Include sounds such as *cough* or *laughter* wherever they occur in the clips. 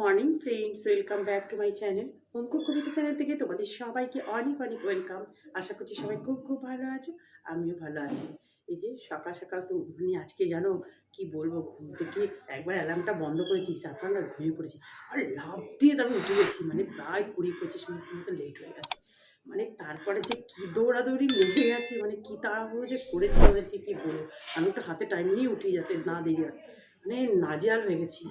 Morning friends welcome back to my channel Anku Kabita channel থেকে তোমাদের সবাইকে অনেক অনেক ওয়েলকাম আশা করছি সবাই খুব খুব ভালো আছো, আমিও ভালো আছি। এই যে সকাল সকাল তো উঠুনি আজকে জানো কি বলব, ঘুম থেকে একবার অ্যালার্মটা বন্ধ করেছি, তারপর না ঘুমিয়ে পড়েছি। আর লাভ দিয়ে তারপর উঠে গেছি মানে প্রায় কুড়ি পঁচিশ মিনিট মতো লেট হয়ে গেছে। মানে তারপরে যে কী দৌড়াদৌড়ি লেগে গেছে মানে কী তাড়াহুড়ো যে করেছি আমাদেরকে কী বলব? আমি একটু হাতে টাইম নিয়ে উঠি যাতে না দেরি মানে নাজেহাল হয়ে গেছি।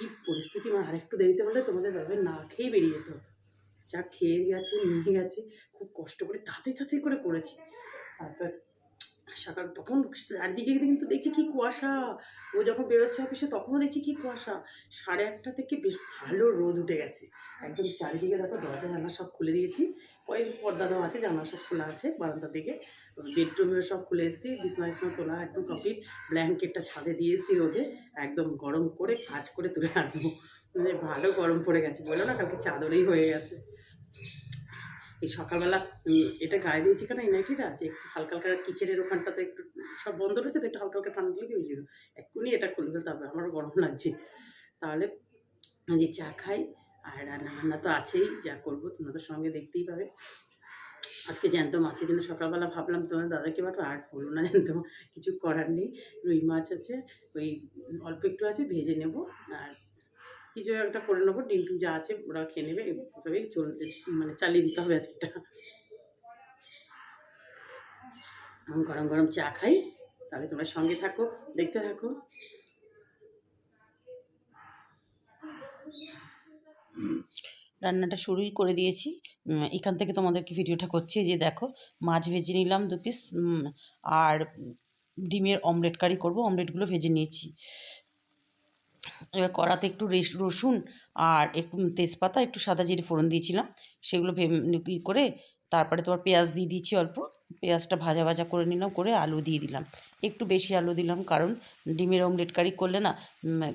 কী পরিস্থিতি মানে আরেকটু দেরিতে হলে তোমাদের ভাবে না খেয়ে বেরিয়ে যেতে হতো। যা খেয়ে গেছে, নিয়ে গেছে, খুব কষ্ট করে তাতে তাতে করে করেছি। তারপর সকাল তখন চারদিকে কিন্তু দেখছি কি কুয়াশা। ও যখন বেরোচ্ছে অফিসে তখনও দেখছি কি কুয়াশা। সাড়ে আটটা থেকে বেশ ভালো রোদ উঠে গেছে। একদম চারিদিকে দেখো দরজা, জানলা সব খুলে দিয়েছি। কয়েক পর্দা দেওয়া আছে, জানলা সব খোলা আছে বারান্দার দিকে। বেডরুমেও সব খুলে এসেছি, বিছনা বিছনা তোলা একদম কমপ্লিট ব্ল্যাঙ্কেটটা ছাদে দিয়ে এসেছি রোদে, একদম গরম করে কাজ করে তুলে আনব। মানে ভালো গরম পড়ে গেছে, বলো না কালকে চাদরেই হয়ে গেছে। এই সকালবেলা এটা গায়ে দিয়েছি কেন এই নাইটিটা? যে একটু হালকা হালকা কিচেনের ওখানটাতে একটু সব বন্ধ রয়েছে, তো একটু হালকা হালকা ঠান্ডা লেগে জন্য এক্ষুনি এটা খুলে ফেলতে হবে, আমারও গরম লাগছে। তাহলে যে চা খাই আর রান্না তো আছেই, যা করব, তোমাদের সঙ্গে দেখতেই পাবে। আজকে জ্যান্ত মাছের জন্য সকালবেলা ভাবলাম তোমার দাদাকে বাটো আর বলো না জ্যান্ত কিছু করার নেই। রুই মাছ আছে, ওই অল্প একটু আছে, ভেজে নেব, আর কিছু একটা করে নেব, ডিম টিম যা আছে ওরা খেয়ে নেবে এভাবেই চলতে মানে চালিয়ে দিতে হবে আজকেটা গরম গরম চা খাই, তাহলে তোমরা সঙ্গে থাকো, দেখতে থাকো। রান্নাটা শুরুই করে দিয়েছি। এখান থেকে তোমাদেরকে ভিডিওটা করছি যে দেখো, মাছ ভেজে নিলাম দু পিস আর ডিমের অমলেট কারি করব অমলেটগুলো ভেজে নিয়েছি। এবার কড়াতে একটু রেস- রসুন আর একটু তেজপাতা, একটু সাদা জিরে ফোড়ন দিয়েছিলাম। সেগুলো ভে করে তারপরে তোমার পেঁয়াজ দিয়ে দিয়েছি অল্প। পেঁয়াজটা ভাজা ভাজা করে নিলাম, করে আলু দিয়ে দিলাম। একটু বেশি আলু দিলাম কারণ ডিমের অমলেট কারি করলে না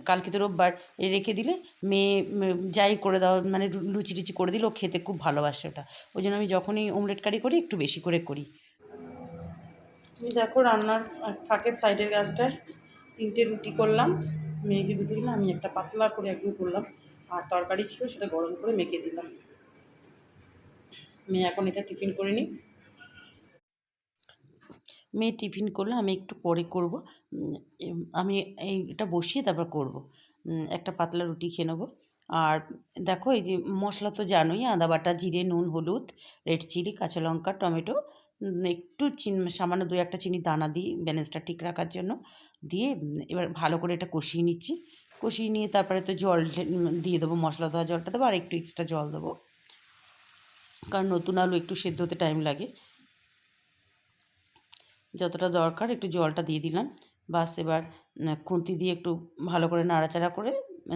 কালকে তো রোববার রেখে দিলে মেয়ে যাই করে দাও মানে লুচি টুচি করে দিলে খেতে খুব ভালোবাসে ওটা। ওই জন্য আমি যখনই অমলেট কারি করি, একটু বেশি করে করি। দেখো রান্নার ফাঁকে সাইডের গাছটায় তিনটে রুটি করলাম। মেয়েকে দুটো দিলাম, আমি একটা পাতলা করে একদম করলাম। আর তরকারি ছিল সেটা গরম করে মেখে দিলাম। মেয়ে এখন এটা টিফিন করে নিই মেয়ে টিফিন করলে আমি একটু পরে করব। আমি এই এটা বসিয়ে তারপর করব। একটা পাতলা রুটি খেয়ে নেব। আর দেখো এই যে মশলা তো জানোই, আদা বাটা, জিরে, নুন, হলুদ, রেড চিলি, কাঁচা লঙ্কা, টমেটো একটু চিন, সামান্য দু একটা চিনি দানা দিই ব্যালেন্সটা ঠিক রাখার জন্য। দিয়ে এবার ভালো করে এটা কষিয়ে নিচ্ছি। কষিয়ে নিয়ে তারপরে তো জল দিয়ে দেবো, মশলা দেওয়া জলটা দেবো, আর একটু এক্সট্রা জল দেবো। কারণ নতুন আলু একটু সেদ্ধ হতে টাইম লাগে। যতটা দরকার একটু জলটা দিয়ে দিলাম। বাস এবার খুন্তি দিয়ে একটু ভালো করে নাড়াচাড়া করে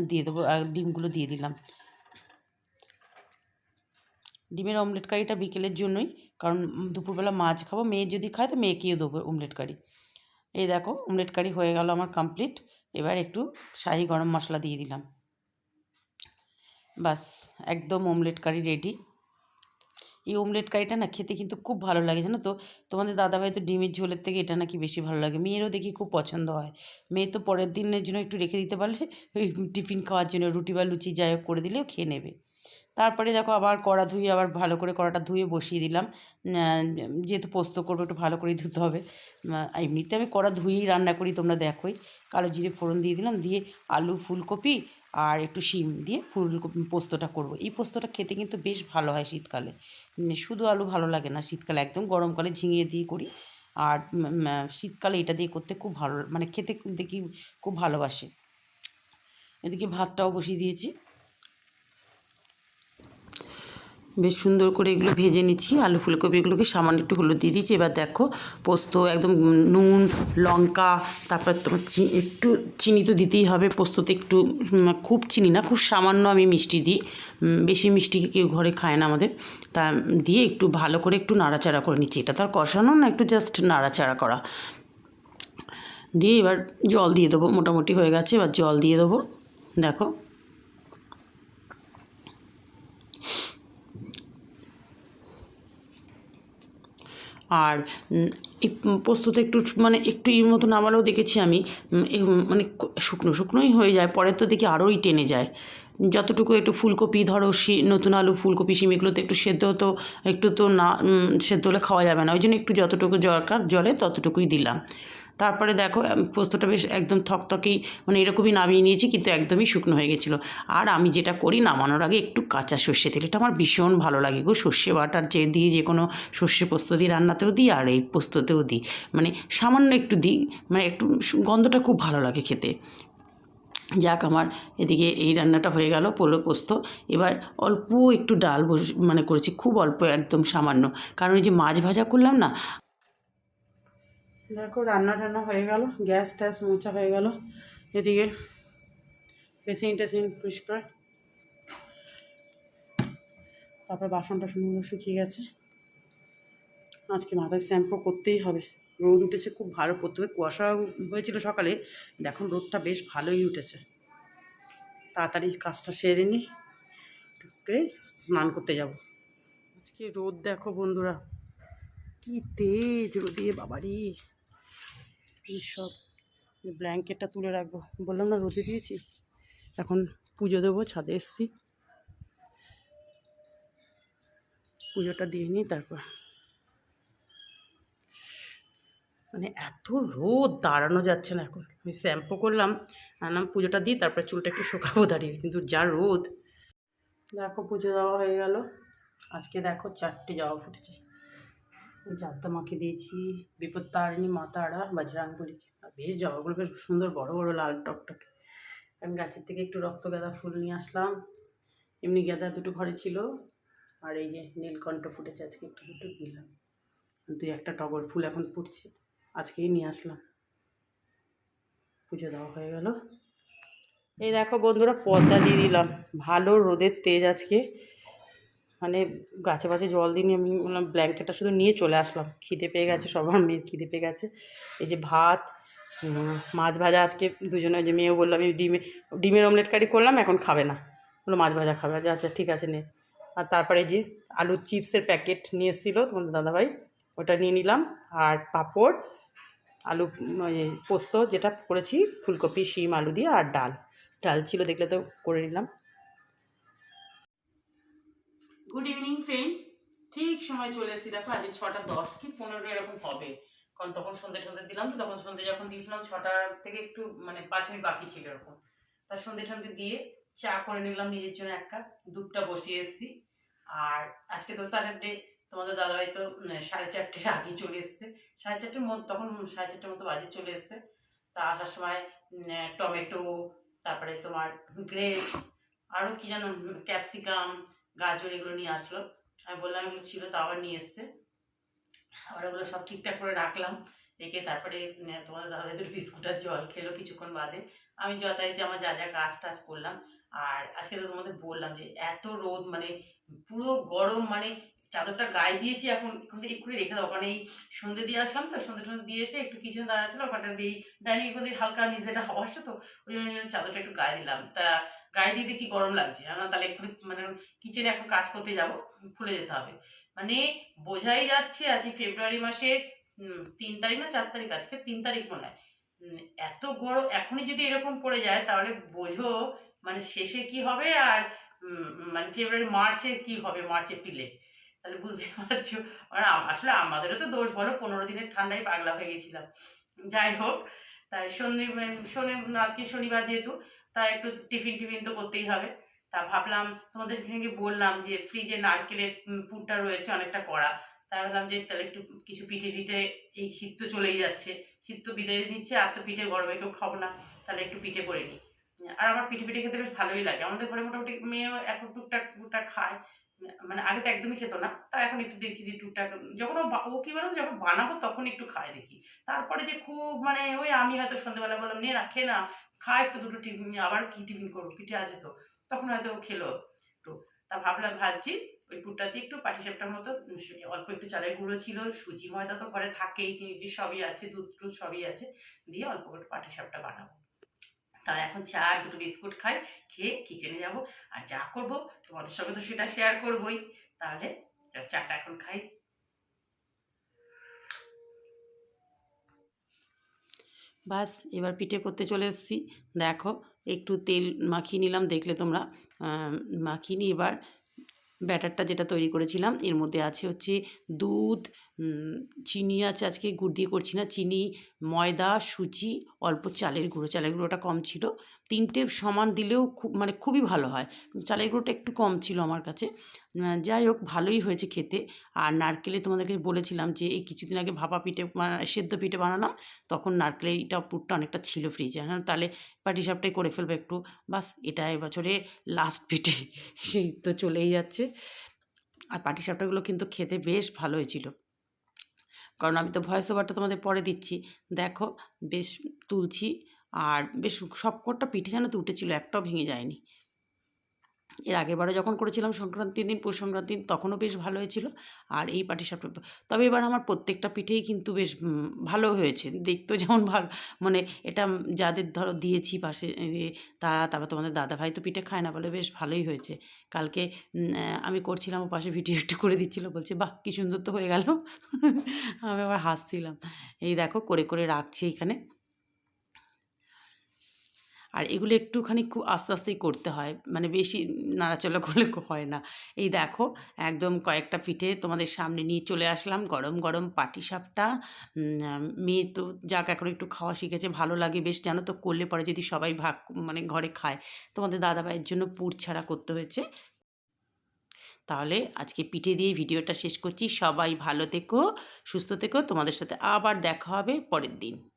দিয়ে দেবো, আর ডিমগুলো দিয়ে দিলাম। ডিমের অমলেট কারিটা বিকেলের জন্যই, কারণ দুপুরবেলা মাছ খাব, মেয়ে যদি খায় তো মেয়েকেও দেবো অমলেট কারি। এই দেখো, অমলেট কারি হয়ে গেল আমার কমপ্লিট এবার একটু শাহি গরম মশলা দিয়ে দিলাম। বাস, একদম অমলেট কারি রেডি এই অমলেট কারিটা না খেতে কিন্তু খুব ভালো লাগে, জানো তো? তোমাদের দাদাভাই তো ডিমের ঝোলের থেকে এটা নাকি বেশি ভালো লাগে। মেয়েরও দেখি খুব পছন্দ হয়। মেয়ে তো পরের দিনের জন্য একটু রেখে দিতে পারলে, ওই টিফিন খাওয়ার জন্য রুটি বা লুচি যাই হোক করে দিলেও খেয়ে নেবে। তারপরে দেখো আবার কড়া ধুয়ে, আবার ভালো করে কড়াটা ধুয়ে বসিয়ে দিলাম। যেহেতু পোস্ত করব, একটু ভালো করেই ধুতে হবে। এমনিতে আমি কড়া ধুয়েই রান্না করি, তোমরা দেখোই। কালো জিরে ফোড়ন দিয়ে দিলাম, দিয়ে আলু, ফুলকপি আর একটু শিম দিয়ে ফুলকপি, পোস্তটা করব। এই পোস্তটা খেতে কিন্তু বেশ ভালো হয় শীতকালে। শুধু আলু ভালো লাগে না শীতকালে, একদম গরমকালে ঝিঙিয়ে দিয়ে করি। আর শীতকালে এটা দিয়ে করতে খুব ভালো মানে খেতে দেখি খুব ভালোবাসে। এদিকে ভাতটাও বসিয়ে দিয়েছি। বেশ সুন্দর করে এগুলো ভেজে নিচ্ছি। আলু ফুলকপি এগুলোকে সামান্য একটু হলুদ দিয়ে দিয়েছি এবার দেখো, পোস্ত, একদম নুন, লঙ্কা, তারপর তোমার একটু চিনি তো দিতেই হবে। পোস্ততে একটু খুব চিনি না, খুব সামান্য আমি মিষ্টি দিই। বেশি মিষ্টি কেউ ঘরে খায় না আমাদের। তা দিয়ে একটু ভালো করে একটু নাড়াচাড়া করে নিচ্ছি। এটা তো আর কষানো না, একটু জাস্ট নাড়াচাড়া করা। দিয়ে এবার জল দিয়ে দেবো, মোটামুটি হয়ে গেছে। এবার জল দিয়ে দেবো। দেখো আর পোস্ততে একটু মানে একটু এর মতো নামালেও দেখেছি আমি মানে শুকনো, শুকনোই হয়ে যায় পরের তো দেখি আরোই টেনে যায়। যতটুকু একটু ফুলকপি ধরো, শি, নতুন আলু, ফুলকপি সিম এগুলোতে একটু সেদ্ধ তো, একটু তো না সেদ্ধ হলে খাওয়া যাবে না। ওই জন্য একটু যতটুকু দরকার, জলে ততটুকুই দিলাম। তারপরে দেখো পোস্তটা বেশ একদম থকথকেই মানে এরকমই নামিয়ে নিয়েছি, কিন্তু একদমই শুকনো হয়ে গেছিল। আর আমি যেটা করি, নামানোর আগে একটু কাঁচা সর্ষে তেল, এটা আমার ভীষণ ভালো লাগে গো। সর্ষে বাটার যে দিয়ে যে কোনো সর্ষে পোস্ত দিয়ে রান্নাতেও দিই, আর এই পোস্ততেও দিই। মানে সামান্য একটু দিই মানে একটু গন্ধটা খুব ভালো লাগে খেতে। যাক আমার এদিকে এই রান্নাটা হয়ে গেল পোলো পোস্ত। এবার অল্প একটু ডাল মানে করেছি, খুব অল্প, একদম সামান্য। কারণ ওই যে মাছ ভাজা করলাম না দেখো, রান্না টান্না হয়ে গেল, গ্যাস ট্যাস মোচা হয়ে গেল। এদিকে বেসিন টেসিন পরিষ্কার। তারপর বাসন টাসনগুলো শুকিয়ে গেছে। আজকে মাথায় শ্যাম্পু করতেই হবে। রোদ উঠেছে, খুব ভালো প্রথমে কুয়াশা হয়েছিল সকালে দেখুন রোদটা বেশ ভালোই উঠেছে। তাড়াতাড়ি কাজটা সেরে নিই টুকরে স্নান করতে যাব। আজকে রোদ দেখো বন্ধুরা, কি তেজ রোদে, বাবারি। সব? ব্ল্যাঙ্কেটটা তুলে রাখব। বললাম, না, রোদে দিয়েছি। এখন পুজো দেবো, ছাদে এসছি। পুজোটা দিয়ে নিই, তারপর। মানে এত রোদ, দাঁড়ানো যাচ্ছে না এখন। আমি শ্যাম্পু করলাম, আনলাম, পুজোটা দিই, তারপরে চুলটা একটু শুকাবো দাঁড়িয়ে। কিন্তু যা রোদ। দেখো, পুজো দেওয়া হয়ে গেল। আজকে দেখো, চারটে জবা ফুটেছে। জাতটা মাকে দিয়েছি বিপদ তারিণী মা তারা বজরাঙ্গুলিকে বেশ জবাগুলো বেশ সুন্দর বড় বড় লাল টকটকে। আমি গাছের থেকে একটু রক্ত গাঁদা ফুল নিয়ে আসলাম। এমনি গাঁদা দুটো ঘরে ছিল। আর এই যে নীলকণ্ঠ ফুটেছে, আজকে একটু দুটো দিলাম। দুই একটা টগর ফুল এখন ফুটছে, আজকেই নিয়ে আসলাম। পুজো দেওয়া হয়ে গেল। এই দেখো বন্ধুরা পর্দা দিয়ে দিলাম। ভালো রোদের তেজ আজকে। মানে গাছে গাছে জল দিইনি আমি বললাম ব্ল্যাঙ্কেটটা শুধু নিয়ে চলে আসলাম। খিদে পেয়ে গেছে সবার মেয়ের খিদে পেয়ে গেছে। এই যে ভাত মাছ ভাজা আজকে দুজনে যে মেয়েও বলল আমি ডিমে ডিমের অমলেট কারি করলাম এখন খাবে না। বলল মাছ ভাজা খাবে। আচ্ছা আচ্ছা ঠিক আছে নে। আর তারপরে যে আলুর চিপসের প্যাকেট নিয়ে এসেছিল তোমাদের দাদাভাই ওটা নিয়ে নিলাম। আর পাঁপড় আলু পোস্ত যেটা করেছি ফুলকপি শিম আলু দিয়ে আর ডাল। ডাল ছিল দেখলে তো করে নিলাম। গুড ইভিনিং ফ্রেন্ডস ঠিক সময় চলে এসেছি। দেখো, আজকে ছটা দশ কি পনেরো এরকম হবে। কারণ তখন সন্ধ্যে সন্ধ্যে দিলাম তো, তখন সন্ধ্যে যখন দিয়েছিলাম ছটার থেকে একটু মানে পাঁচ মিনিট বাকি ছিল এরকম। তার সন্ধ্যে সন্ধ্যে দিয়ে চা করে নিলাম, নিজের জন্য এক কাপ দুধটা বসিয়ে এসেছি। আর আজকে তো স্যাটারডে, তোমাদের দাদাভাই তো সাড়ে চারটের আগে চলে এসছে। সাড়ে চারটের মতো, তখন সাড়ে চারটের মতো বাজে চলে এসছে। তা আসার সময় টমেটো, তারপরে তোমার গ্রেপ আরও কি যেন ক্যাপসিকাম গাজর এগুলো নিয়ে আসলো। আমি বললাম এগুলো ছিল, তা আবার নিয়ে এসছে। আবার ওগুলো সব ঠিকঠাক করে রাখলাম। রেখে তারপরে তোমাদের দাদা দুটো বিস্কুট আর জল খেলো কিছুক্ষণ বাদে। আমি যথারীতি আমার যা যা কাজ টাজ করলাম। আর আজকে তো তোমাদের বললাম যে, এত রোদ মানে পুরো গরম মানে চাদরটা গায়ে দিয়েছি এখন। এখন এক্ষুনি রেখে দাও। কারণ এই সন্ধ্যে দিয়ে আসলাম তো সন্ধ্যে টন্ধে দিয়ে এসে একটু কিচেনে দাঁড়াচ্ছিল ওখানটা দিয়ে ডাইনিং করে হালকা নিচেটা হাওয়া আসছে তো ওই জন্য চাদরটা একটু গায়ে দিলাম। তা গায়ে দিয়ে দেখছি গরম লাগছে। আমরা তাহলে এক্ষুনি মানে কিচেনে এখন কাজ করতে যাব, খুলে যেতে হবে। মানে বোঝাই যাচ্ছে আজকে ফেব্রুয়ারি মাসের তিন তারিখ না, চার তারিখ, আজকে তিন তারিখ মনে হয়। এত গরম, এখনই যদি এরকম পড়ে যায়, তাহলে বোঝো মানে শেষে কি হবে আর মানে ফেব্রুয়ারি মার্চে কি হবে মার্চ এপ্রিলে তাহলে বুঝতে *laughs* পারছ? মানে আসলে আমাদেরও তো দোষ, বলো, পনেরো দিনের ঠান্ডায় পাগলা হয়ে গেছিলাম। যাই হোক, তাই শনি শনি, আজকে শনিবার যেহেতু তাই একটু টিফিন টিফিন তো করতেই হবে। তা ভাবলাম তোমাদের সঙ্গে বললাম যে ফ্রিজে নারকেলের পুরটা রয়েছে অনেকটা করা তাই ভাবলাম যে তাহলে একটু কিছু পিঠে পিঠে এই শীত তো চলেই যাচ্ছে। শীত তো বিদায় নিচ্ছে, আর তো পিঠে গরমে কেউ খাব না। তাহলে একটু পিঠে করে নিই। আর আমার পিঠে পিঠে খেতে বেশ ভালোই লাগে। আমাদের ঘরে মোটামুটি মেয়েও এখন টুকটাক টুকটাক খায়। মানে আগে তো একদমই খেত না। তা এখন একটু দেখছি যে টুকটাক যখন ও কি বলো যখন বানাবো তখন একটু খায় দেখি। তারপরে যে খুব মানে ওই আমি হয়তো সন্ধ্যেবেলা বললাম, নে না খে না খা একটু দুটো টিফিন, আবার কি টিফিন করব? পিঠে আছে তো। তখন হয়তো খেলো একটু। তা ভাবলাম, ভাবছি ওই পুরটাতে একটু পাটিসাপটার মতো অল্প একটু চালের গুঁড়ো ছিল, সুজি ময়দা তো ঘরে থাকেই চিনি সবই আছে, দুধ টুধ সবই আছে, দিয়ে অল্প একটু পাটিসাপটা বানাবো। তা এখন চা আর দুটো বিস্কুট খাই, খেয়ে কিচেনে যাব। আর যা করব, তোমাদের সঙ্গে তো সেটা শেয়ার করবই। তাহলে চাটা এখন খাই। বাস, এবার পিঠে করতে চলে এসেছি। দেখো, একটু তেল মাখিয়ে নিলাম, দেখলে তোমরা মাখিয়ে নিয়ে এবার ব্যাটারটা যেটা তৈরি করেছিলাম, এর মধ্যে আছে হচ্ছে দুধ চিনি আছে আজকে, গুড় দিয়ে করছি না। চিনি, ময়দা, সুজি, অল্প চালের গুঁড়ো। চালের গুঁড়োটা কম ছিল। তিনটে সমান দিলেও খুব মানে খুবই ভালো হয়। চালের গুঁড়োটা একটু কম ছিল আমার কাছে। যাই হোক, ভালোই হয়েছে খেতে। আর নারকেলে তোমাদেরকে বলেছিলাম যে, এই কিছুদিন আগে ভাপা পিঠে সেদ্ধ পিঠে বানালাম। তখন নারকেলের এইটা পুরটা অনেকটা ছিল ফ্রিজে। হ্যাঁ তাহলে পাটি সাপটাই করে ফেলবে একটু। বাস, এটা এবছরে লাস্ট পিঠে। সেই তো চলেই যাচ্ছে। আর পাটি সাপটাগুলো কিন্তু খেতে বেশ ভালো হয়েছিল কারণ আমি তো ভয়েস ওভারটা তোমাদের পরে দিচ্ছি। দেখো, বেশ তুলছি, আর বেশ সবকটা পিঠে যেন তো উঠেছিল, একটাও ভেঙে যায়নি। এর আগেরবারে যখন করেছিলাম সংক্রান্তির দিন, পৌষ সংক্রান্তির তখনও বেশ ভালো হয়েছিল। আর এই পাটিসাপটা তবে এবার আমার প্রত্যেকটা পিঠেই কিন্তু বেশ ভালো হয়েছে। দেখতেও যেমন ভালো মানে এটা যাদের ধরো দিয়েছি পাশে তারা তারপর তোমাদের দাদা ভাই তো পিঠে খায় না বলে বেশ ভালোই হয়েছে। কালকে আমি করছিলাম, ও পাশে ভিডিও একটু করে দিচ্ছিল, বলছে, বাহ, কী সুন্দর তো হয়ে গেল। *laughs* আমি আবার হাসছিলাম। এই দেখো, করে করে রাখছি এখানে। আর এগুলো একটুখানি খুব আস্তে আস্তেই করতে হয়। মানে বেশি নাড়াচাড়া করলে হয় না। এই দেখো একদম কয়েকটা পিঠে তোমাদের সামনে নিয়ে চলে আসলাম। গরম গরম পাটিসাপটা। উম, মেয়ে তো যাক এখন একটু খাওয়া শিখেছে ভালো লাগে বেশ। জানো তো করলে পরে যদি সবাই ভাগ মানে ঘরে খায় তোমাদের দাদাভাইয়ের জন্য পুর ছাড়া করতে হয়েছে। তাহলে আজকে পিঠে দিয়ে ভিডিওটা শেষ করছি। সবাই ভালো থেকো সুস্থ থেকো। তোমাদের সাথে আবার দেখা হবে পরের দিন।